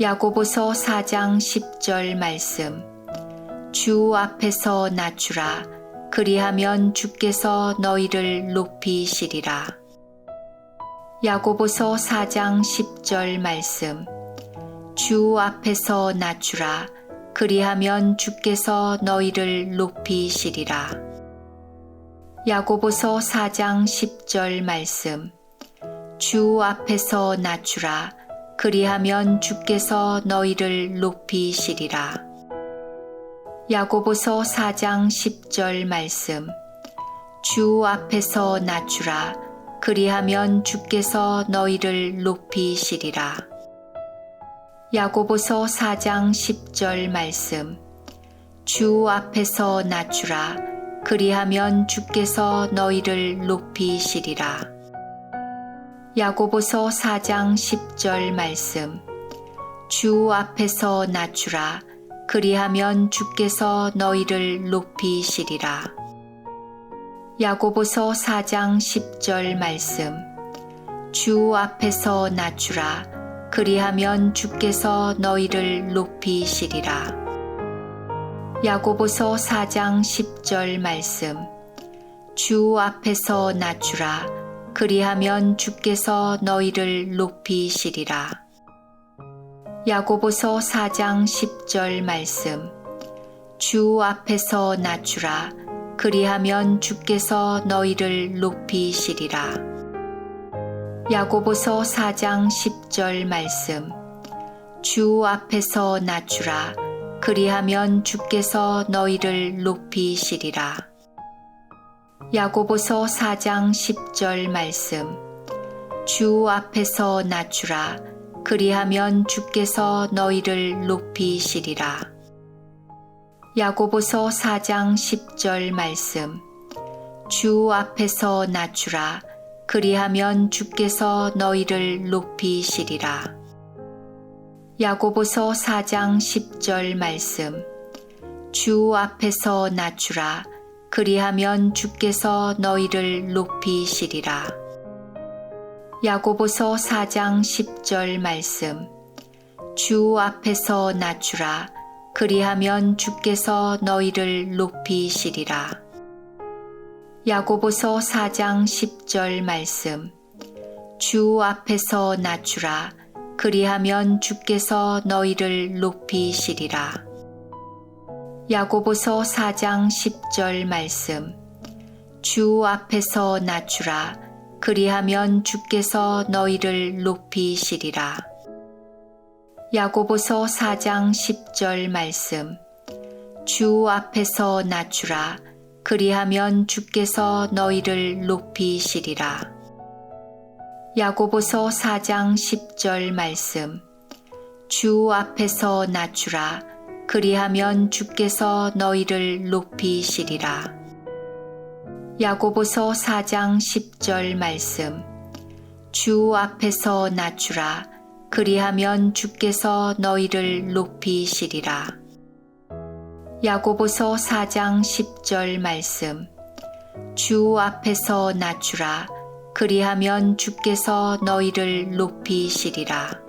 야고보서 4장 10절 말씀. 주 앞에서 낮추라. 그리하면 주께서 너희를 높이시리라. 야고보서 4장 10절 말씀. 주 앞에서 낮추라. 그리하면 주께서 너희를 높이시리라. 야고보서 4장 10절 말씀. 주 앞에서 낮추라 그리하면 주께서 너희를 높이시리라. 야고보서 4장 10절 말씀. 주 앞에서 낮추라. 그리하면 주께서 너희를 높이시리라. 야고보서 4장 10절 말씀. 주 앞에서 낮추라. 그리하면 주께서 너희를 높이시리라 야고보서 4장 10절 말씀. 주 앞에서 낮추라. 그리하면 주께서 너희를 높이시리라. 야고보서 4장 10절 말씀. 주 앞에서 낮추라. 그리하면 주께서 너희를 높이시리라. 야고보서 4장 10절 말씀. 주 앞에서 낮추라 그리하면 주께서 너희를 높이시리라. 야고보서 4장 10절 말씀 주 앞에서 낮추라 그리하면 주께서 너희를 높이시리라. 야고보서 4장 10절 말씀 주 앞에서 낮추라 그리하면 주께서 너희를 높이시리라. 야고보서 4장 10절 말씀. 주 앞에서 낮추라. 그리하면 주께서 너희를 높이시리라. 야고보서 4장 10절 말씀. 주 앞에서 낮추라. 그리하면 주께서 너희를 높이시리라. 야고보서 4장 10절 말씀. 주 앞에서 낮추라 그리하면 주께서 너희를 높이시리라. 야고보서 4장 10절 말씀 주 앞에서 낮추라 그리하면 주께서 너희를 높이시리라. 야고보서 4장 10절 말씀 주 앞에서 낮추라 그리하면 주께서 너희를 높이시리라. 야고보서 4장 10절 말씀. 주 앞에서 낮추라. 그리하면 주께서 너희를 높이시리라. 야고보서 4장 10절 말씀. 주 앞에서 낮추라. 그리하면 주께서 너희를 높이시리라. 야고보서 4장 10절 말씀. 주 앞에서 낮추라 그리하면 주께서 너희를 높이시리라. 야고보서 4장 10절 말씀 주 앞에서 낮추라 그리하면 주께서 너희를 높이시리라. 야고보서 4장 10절 말씀 주 앞에서 낮추라 그리하면 주께서 너희를 높이시리라.